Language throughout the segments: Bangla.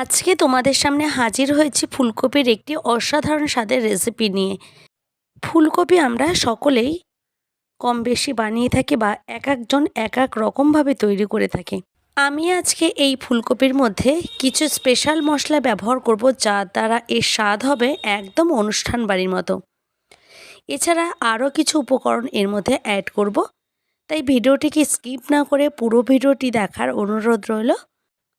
আজকে তোমাদের সামনে হাজির হয়েছি ফুলকপির একটি অসাধারণ স্বাদের রেসিপি নিয়ে। ফুলকপি আমরা সকলেই কম বেশি বানিয়ে থাকি বা এক একজন এক এক রকমভাবে তৈরি করে থাকি। আমি আজকে এই ফুলকপির মধ্যে কিছু স্পেশাল মশলা ব্যবহার করব যার দ্বারা এর স্বাদ হবে একদম অনুষ্ঠান বাড়ির মতো। এছাড়া আরও কিছু উপকরণ এর মধ্যে অ্যাড করব। তাই ভিডিওটিকে স্কিপ না করে পুরো ভিডিওটি দেখার অনুরোধ রইল।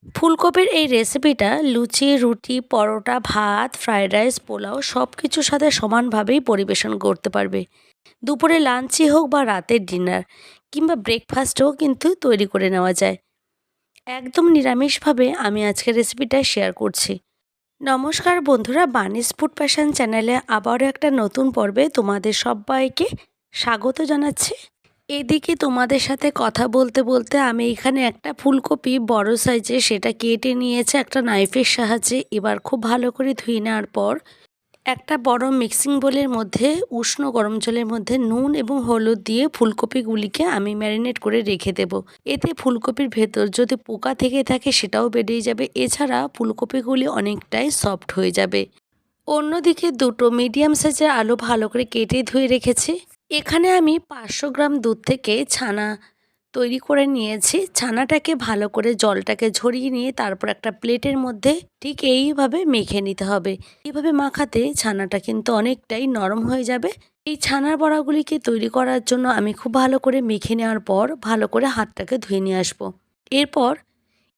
ফুলকপির এই রেসিপিটা লুচি, রুটি, পরোটা, ভাত ফ্রায়েড রাইস পোলাও সব কিছুর সাথে সমানভাবেই পরিবেশন করতে পারবে। দুপুরে লাঞ্চই হোক বা রাতের ডিনার কিংবা ব্রেকফাস্টও কিন্তু তৈরি করে নেওয়া যায়। একদম নিরামিষভাবে আমি আজকের রেসিপিটা শেয়ার করছি। নমস্কার বন্ধুরা, বানিস ফুড প্যাশন চ্যানেলে আবারও একটা নতুন পর্বে তোমাদের সবাইকে স্বাগত জানাচ্ছি। এদিকে তোমাদের সাথে কথা বলতে বলতে আমি এখানে একটা ফুলকপি বড় সাইজে সেটা কেটে নিয়েছে একটা নাইফের সাহায্যে। এবার খুব ভালো করে ধুয়ে নেওয়ার পর একটা বড় মিক্সিং বোলের মধ্যে, উষ্ণ গরম জলের মধ্যে নুন এবং হলুদ দিয়ে ফুলকপিগুলিকে আমি ম্যারিনেট করে রেখে দেব। এতে ফুলকপির ভেতর যদি পোকা থেকে থাকে সেটাও বেরিয়ে যাবে। এছাড়া ফুলকপিগুলি অনেকটাই সফট হয়ে যাবে। অন্যদিকে দুটো মিডিয়াম সাইজের আলু ভালো করে কেটে ধুয়ে রেখেছি। এখানে আমি পাঁচশো গ্রাম দুধ থেকে ছানা তৈরি করে নিয়েছি। ছানাটাকে ভালো করে জলটাকে ঝরিয়ে নিয়ে তারপর একটা প্লেটের মধ্যে ঠিক এইভাবে মেখে নিতে হবে। এইভাবে মাখাতে ছানাটা কিন্তু অনেকটাই নরম হয়ে যাবে। এই ছানার বড়াগুলিকে তৈরি করার জন্য আমি খুব ভালো করে মেখে নেওয়ার পর ভালো করে হাতটাকে ধুয়ে নিয়ে আসব। এরপর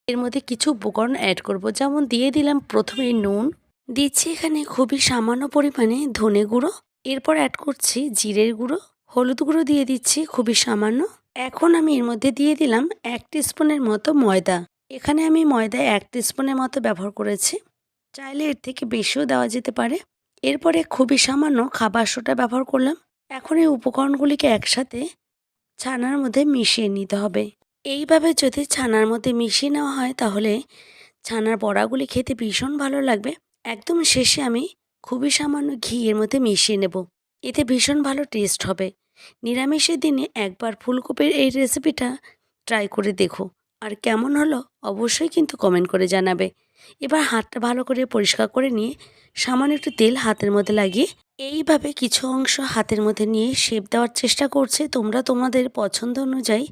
এর মধ্যে কিছু উপকরণ অ্যাড করব। যেমন দিয়ে দিলাম প্রথমে নুন। দিচ্ছি এখানে খুবই সামান্য পরিমাণে ধনে গুঁড়ো। এরপর অ্যাড করছি জিরের গুঁড়ো, হলুদ গুঁড়ো দিয়ে দিচ্ছি খুবই সামান্য। এখন আমি এর মধ্যে দিয়ে দিলাম এক স্পুনের মতো ময়দা। এখানে আমি ময়দা এক স্পুনের মতো ব্যবহার করেছি। চাইলে এর থেকে বেশিও দেওয়া যেতে পারে। এরপরে খুবই সামান্য খাবার সোটা ব্যবহার করলাম। এখন এই উপকরণগুলিকে একসাথে ছানার মধ্যে মিশিয়ে নিতে হবে। এইভাবে যদি ছানার মধ্যে মিশিয়ে নেওয়া হয়, তাহলে ছানার বড়াগুলি খেতে ভীষণ ভালো লাগবে। একদম শেষে আমি খুবই সামান্য ঘি এর মধ্যে মিশিয়ে নেব। এতে ভীষণ ভালো টেস্ট হবে। নিরামিষের দিনে একবার ফুলকপির এই রেসিপিটা ট্রাই করে দেখো। আর কেমন হলো অবশ্যই কিন্তু কমেন্ট করে জানাবে। এবার হাতটা ভালো করে পরিষ্কার করে নিয়ে সামান্য একটু তেল হাতের মধ্যে লাগিয়ে এইভাবে কিছু অংশ হাতের মধ্যে নিয়ে শেপ দেওয়ার চেষ্টা করছে। তোমরা তোমাদের পছন্দ অনুযায়ী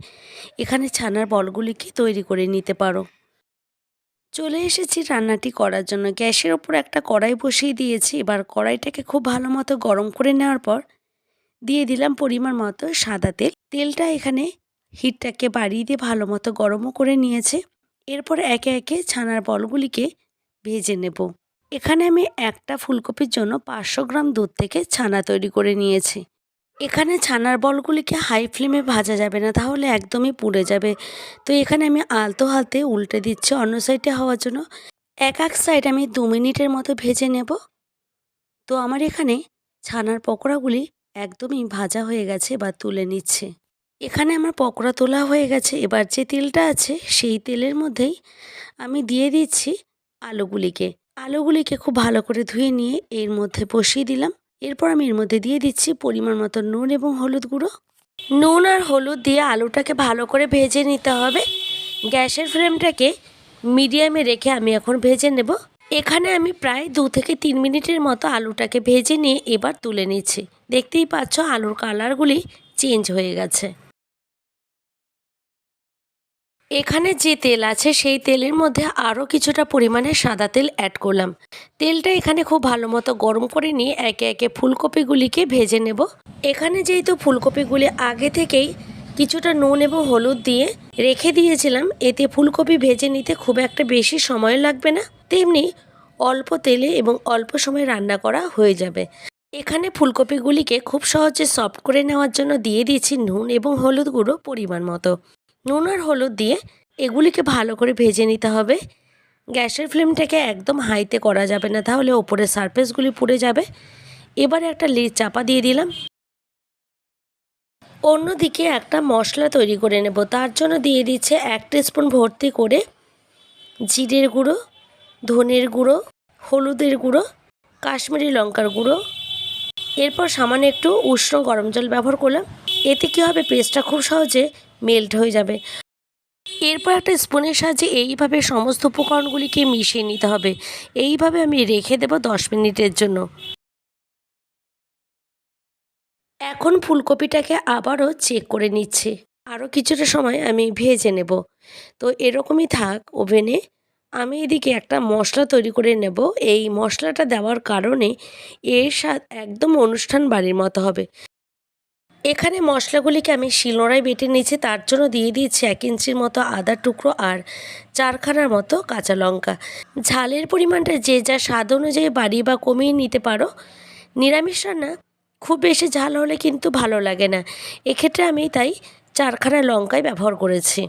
এখানে ছানার বলগুলিকে তৈরি করে নিতে পারো। চলে এসেছি রান্নাটি করার জন্য। গ্যাসের ওপর একটা কড়াই বসিয়ে দিয়েছি। এবার কড়াইটাকে খুব ভালো মতো গরম করে নেওয়ার পর দিয়ে দিলাম পরিমাণ মতো সাদা তেল। তেলটা এখানে হিটটাকে বাড়িয়ে দিয়ে ভালো মতো গরমও করে নিয়েছে। এরপর একে একে ছানার বলগুলিকে ভেজে নেব। এখানে আমি একটা ফুলকপির জন্য পাঁচশো গ্রাম দুধ থেকে ছানা তৈরি করে নিয়েছি। এখানে ছানার বলগুলিকে হাই ফ্লেমে ভাজা যাবে না? তাহলে একদমই পুড়ে যাবে। তো এখানে আমি আলতো হাতে উল্টে দিচ্ছি অন্য সাইডে হওয়ার জন্য। এক এক সাইড আমি দু মিনিটের মতো ভেজে নেব। তো আমার এখানে ছানার পকোড়াগুলি একদমই ভাজা হয়ে গেছে বা তুলে নিচ্ছে। এখানে আমার পকোড়া তোলা হয়ে গেছে। এবার যে তেলটা আছে, সেই তেলের মধ্যেই আমি দিয়ে দিচ্ছি আলুগুলিকে। আলুগুলিকে খুব ভালো করে ধুয়ে নিয়ে এর মধ্যে বসিয়ে দিলাম। এরপর আমি এর মধ্যে দিয়ে দিচ্ছি পরিমাণ মতো নুন এবং হলুদ গুঁড়ো। নুন আর হলুদ দিয়ে আলুটাকে ভালো করে ভেজে নিতে হবে। গ্যাসের ফ্লেমটাকে মিডিয়ামে রেখে আমি এখন ভেজে নেব। এখানে আমি প্রায় দু থেকে তিন মিনিটের মতো আলুটাকে ভেজে নিয়ে এবার তুলে নিচ্ছি। দেখতেই পাচ্ছ আলুর কালারগুলি চেঞ্জ হয়ে গেছে। এখানে যে তেল আছে সেই তেলের মধ্যে আরও কিছুটা পরিমাণে সাদা তেল অ্যাড করলাম। তেলটা এখানে খুব ভালো মতো গরম করে নিয়ে একে একে ফুলকপিগুলিকে ভেজে নেব। এখানে যেহেতু ফুলকপিগুলি আগে থেকেই কিছুটা নুন এবং হলুদ দিয়ে রেখে দিয়েছিলাম, এতে ফুলকপি ভেজে নিতে খুব একটা বেশি সময় লাগবে না। তেমনি অল্প তেলে এবং অল্প সময় রান্না করা হয়ে যাবে। এখানে ফুলকপিগুলিকে খুব সহজে সফট করে নেওয়ার জন্য দিয়ে দিয়েছি নুন এবং হলুদ গুঁড়ো পরিমাণ মতো। নুন আর হলুদ দিয়ে এগুলিকে ভালো করে ভেজে নিতে হবে। গ্যাসের ফ্লেমটাকে একদম হাইতে করা যাবে না, তাহলে ওপরের সারফেসগুলি পুড়ে যাবে। এবারে একটা লিড চাপা দিয়ে দিলাম। অন্যদিকে একটা মশলা তৈরি করে নেব, তার জন্য দিয়ে দিচ্ছে এক স্পুন ভর্তি করে জিরের গুঁড়ো, ধনের গুঁড়ো, হলুদের গুঁড়ো, কাশ্মীরি লঙ্কার গুঁড়ো। এরপর সামান্য একটু উষ্ণ গরম জল ব্যবহার করলাম। এতে কী হবে, পেস্টটা খুব সহজে মেল্ট হয়ে যাবে। এরপর একটা স্পুনের সাহায্যে এইভাবে সমস্ত উপকরণগুলিকে মিশিয়ে নিতে হবে। এইভাবে আমি রেখে দেবো দশ মিনিটের জন্য। এখন ফুলকপিটাকে আবারও চেক করে নিচ্ছে। আরও কিছুটা সময় আমি ভেজে নেব। তো এরকমই থাক ওভেনে আমি এদিকে একটা মশলা তৈরি করে নেব। এই মশলাটা দেওয়ার কারণে এর স্বাদ একদম অনুষ্ঠান বাড়ির মতো হবে। এখানে মশলাগুলিকে আমি শিলনোড়ায় বেটে নিয়েছি, তার জন্য দিয়ে দিয়েছি এক ইঞ্চির মতো আদার টুকরো আর চারখানার মতো কাঁচা লঙ্কা। ঝালের পরিমাণটা যে যা স্বাদ অনুযায়ী বাড়িয়ে বা কমিয়ে নিতে পারো। নিরামিষ রান্না, খুব বেশি ঝাল হলে কিন্তু ভালো লাগে না। এক্ষেত্রে আমি তাই চারখানা লঙ্কাই ব্যবহার করেছি।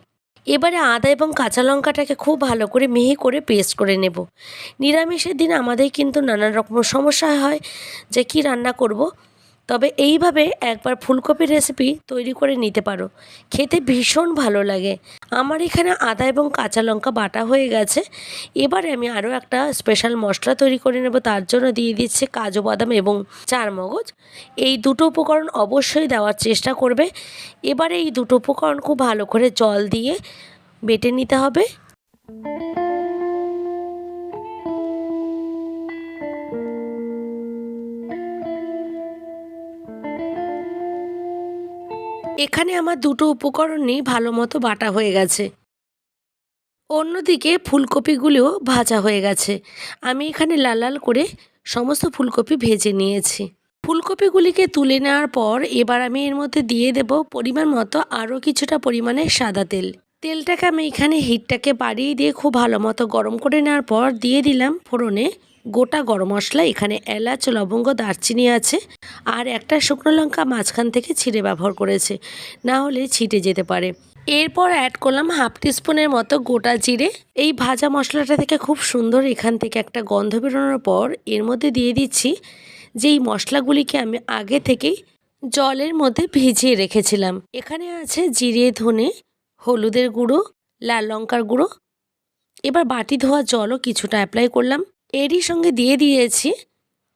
এবারে আদা এবং কাঁচা লঙ্কাটাকে খুব ভালো করে মিহি করে পেস্ট করে নেব। নিরামিষের দিন আমাদের কিন্তু নানান রকম সমস্যা হয়, যে কি রান্না করব। তবে এইভাবে একবার ফুলকপির রেসিপি তৈরি করে নিতে পারো। খেতে ভীষণ ভালো লাগে। আমার এখানে আদা এবং কাঁচা লঙ্কা বাটা হয়ে গেছে। এবারে আমি আরও একটা স্পেশাল মশলা তৈরি করে নেব। তার জন্য দিয়ে দিচ্ছে কাজু বাদাম এবং চার মগজ এই দুটো উপকরণ অবশ্যই দেওয়ার চেষ্টা করবে। এবারে এই দুটো উপকরণ খুব ভালো করে জল দিয়ে বেটে নিতে হবে। এখানে আমার দুটো উপকরণই ভালো মতো বাটা হয়ে গেছে। অন্যদিকে ফুলকপিগুলিও ভাজা হয়ে গেছে। আমি এখানে লাল লাল করে সমস্ত ফুলকপি ভেজে নিয়েছি। ফুলকপিগুলিকে তুলে নেওয়ার পর এবার আমি এর মধ্যে দিয়ে দেব পরিমাণ মতো আরও কিছুটা পরিমাণে সাদা তেল। তেলটাকে আমি এখানে হিটটাকে বাড়িয়ে দিয়ে খুব ভালো মতো গরম করে নেওয়ার পর দিয়ে দিলাম ফোড়নে গোটা গরম মশলা, এখানে এলাচ, লবঙ্গ, দারচিনি আছে আর একটা শুকনো লঙ্কা মাঝখান থেকে ছিঁড়ে ব্যবহার করেছে, না হলে ছিটে যেতে পারে। এরপর অ্যাড করলাম হাফ টিস্পুনের মতো গোটা জিরে। এই ভাজা মশলাটা থেকে খুব সুন্দর এখান থেকে একটা গন্ধ বেরোনোর পর এর মধ্যে দিয়ে দিচ্ছি যেই মশলাগুলিকে আমি আগে থেকেই জলের মধ্যে ভিজিয়ে রেখেছিলাম। এখানে আছে জিরে, ধনে, হলুদের গুঁড়ো, লাল লঙ্কার গুঁড়ো। এবার বাটি ধোয়া জলও কিছুটা অ্যাপ্লাই করলাম। এরই সঙ্গে দিয়ে দিয়েছি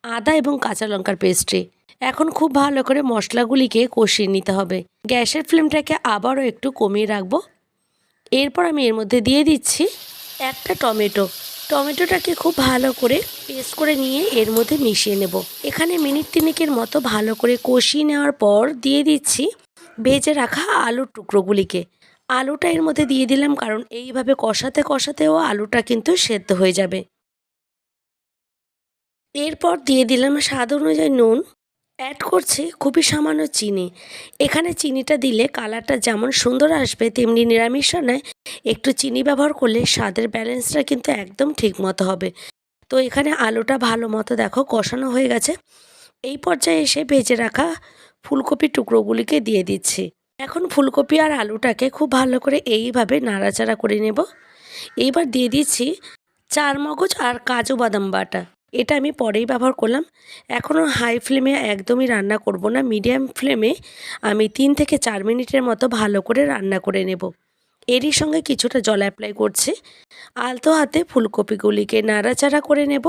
আদা এবং কাঁচা লঙ্কার পেস্টে এখন খুব ভালো করে মশলাগুলিকে কষিয়ে নিতে হবে। গ্যাসের ফ্লেমটাকে আবারও একটু কমিয়ে রাখব। এরপর আমি এর মধ্যে দিয়ে দিচ্ছি একটা টমেটো। টমেটোটাকে খুব ভালো করে পেস্ট করে নিয়ে এর মধ্যে মিশিয়ে নেব। এখানে মিনিট তিনেকের মতো ভালো করে কষিয়ে নেওয়ার পর দিয়ে দিচ্ছি ভেজে রাখা আলুর টুকরোগুলিকে। আলুটা এর মধ্যে দিয়ে দিলাম কারণ এইভাবে কষাতে কষাতেও আলুটা কিন্তু সেদ্ধ হয়ে যাবে। এরপর দিয়ে দিলাম স্বাদ অনুযায়ী নুন। অ্যাড করছি খুবই সামান্য চিনি। এখানে চিনিটা দিলে কালারটা যেমন সুন্দর আসবে, তেমনি নিরামিষ রান্নায় একটু চিনি ব্যবহার করলে স্বাদের ব্যালেন্সটা কিন্তু একদম ঠিক মতো হবে। তো এখানে আলুটা ভালো মতো দেখো কষানো হয়ে গেছে। এই পর্যায়ে এসে ভেজে রাখা ফুলকপির টুকরোগুলিকে দিয়ে দিচ্ছি। এখন ফুলকপি আর আলুটাকে খুব ভালো করে এইভাবে নাড়াচাড়া করে নেব। এইবার দিয়ে দিচ্ছি চার মগজ আর কাজু বাদাম বাটা। এটা আমি পরেই ব্যবহার করলাম। এখনও হাই ফ্লেমে একদমই রান্না করব না। মিডিয়াম ফ্লেমে আমি তিন থেকে চার মিনিটের মতো ভালো করে রান্না করে নেব। এরই সঙ্গে কিছুটা জল অ্যাপ্লাই করছি। আলতো হাতে ফুলকপিগুলিকে নাড়াচাড়া করে নেব।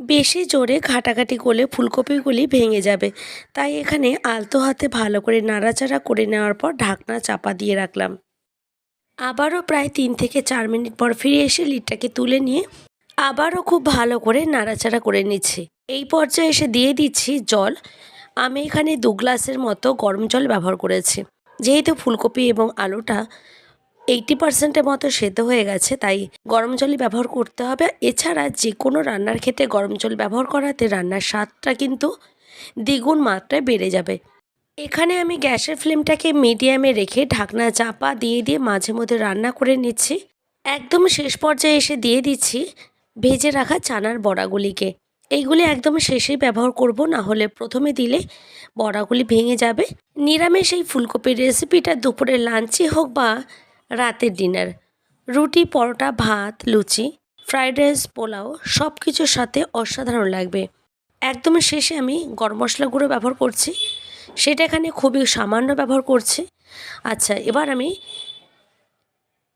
বেশি জোরে ঘাটাঘাটি করলে ফুলকপিগুলি ভেঙে যাবে। তাই এখানে আলতো হাতে ভালো করে নাড়াচাড়া করে নেওয়ার পর ঢাকনা চাপা দিয়ে রাখলাম। আবারও প্রায় তিন থেকে চার মিনিট পর ফিরে এসে লিডটাকে তুলে নিয়ে আবারও খুব ভালো করে নাড়াচাড়া করে নিচ্ছি। এই পর্যায়ে এসে দিয়ে দিচ্ছি জল। আমি এখানে দু গ্লাসের মতো গরম জল ব্যবহার করেছি। যেহেতু ফুলকপি এবং আলুটা এইটি পার্সেন্টের মতো সেদ্ধ হয়ে গেছে, তাই গরম জলই ব্যবহার করতে হবে। এছাড়া যে কোনো রান্নার ক্ষেত্রে গরম জল ব্যবহার করাতে রান্নার স্বাদটা কিন্তু দ্বিগুণ মাত্রায় বেড়ে যাবে। এখানে আমি গ্যাসের ফ্লেমটাকে মিডিয়ামে রেখে ঢাকনা চাপা দিয়ে দিয়ে মাঝে মধ্যে রান্না করে নিচ্ছি। একদম শেষ পর্যায়ে এসে দিয়ে দিচ্ছি ভেজে রাখা চানার বড়াগুলিকে। এইগুলি একদম শেষেই ব্যবহার করব, না হলে প্রথমে দিলে বড়াগুলি ভেঙে যাবে। নিরামিষ এই ফুলকপির রেসিপিটা দুপুরের লাঞ্চে হোক বা রাতের ডিনার। রুটি, পরোটা, ভাত, লুচি, ফ্রাইড রাইস, পোলাও সব কিছুর সাথে অসাধারণ লাগবে। একদম শেষে আমি গরম মশলা গুঁড়ো ব্যবহার করছি। সেটা এখানে খুবই সামান্য ব্যবহার করছি। আচ্ছা এবার আমি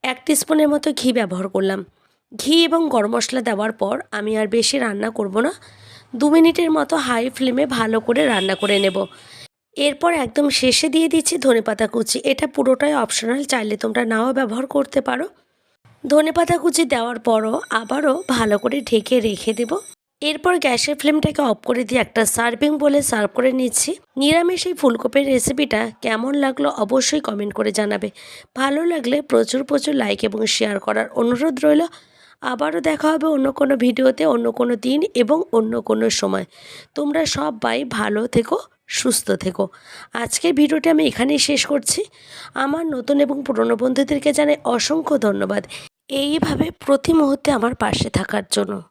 এক স্পুনের মতো ঘি ব্যবহার করলাম। ঘি এবং গরম মশলা দেওয়ার পর আমি আর বেশি রান্না করব না। দু মিনিটের মতো হাই ফ্লেমে ভালো করে রান্না করে নেব। এরপর একদম শেষে দিয়ে দিচ্ছি ধনেপাতা কুচি। এটা পুরোটাই অপশনাল, চাইলে তোমরা নাও ব্যবহার করতে পারো। ধনেপাতা কুচি দেওয়ার পরও আবারও ভালো করে ঢেকে রেখে দেব। এরপর গ্যাসের ফ্লেমটাকে অফ করে দিয়ে একটা সার্ভিং বলে সার্ভ করে নিচ্ছি। নিরামিষ এই ফুলকপির রেসিপিটা কেমন লাগল অবশ্যই কমেন্ট করে জানাবে। ভালো লাগলে প্রচুর প্রচুর লাইক এবং শেয়ার করার অনুরোধ রইল। আবারও দেখা হবে অন্য কোনো ভিডিওতে, অন্য কোনো দিন এবং অন্য কোনো সময়। তোমরা সবাই ভালো থেকো, সুস্থ থেকো। আজকের ভিডিওটি আমি এখানেই শেষ করছি। আমার নতুন এবং পুরনো বন্ধুদেরকে জানাই অসংখ্য ধন্যবাদ। এইভাবে প্রতি মুহূর্তে আমার পাশে থাকার জন্য।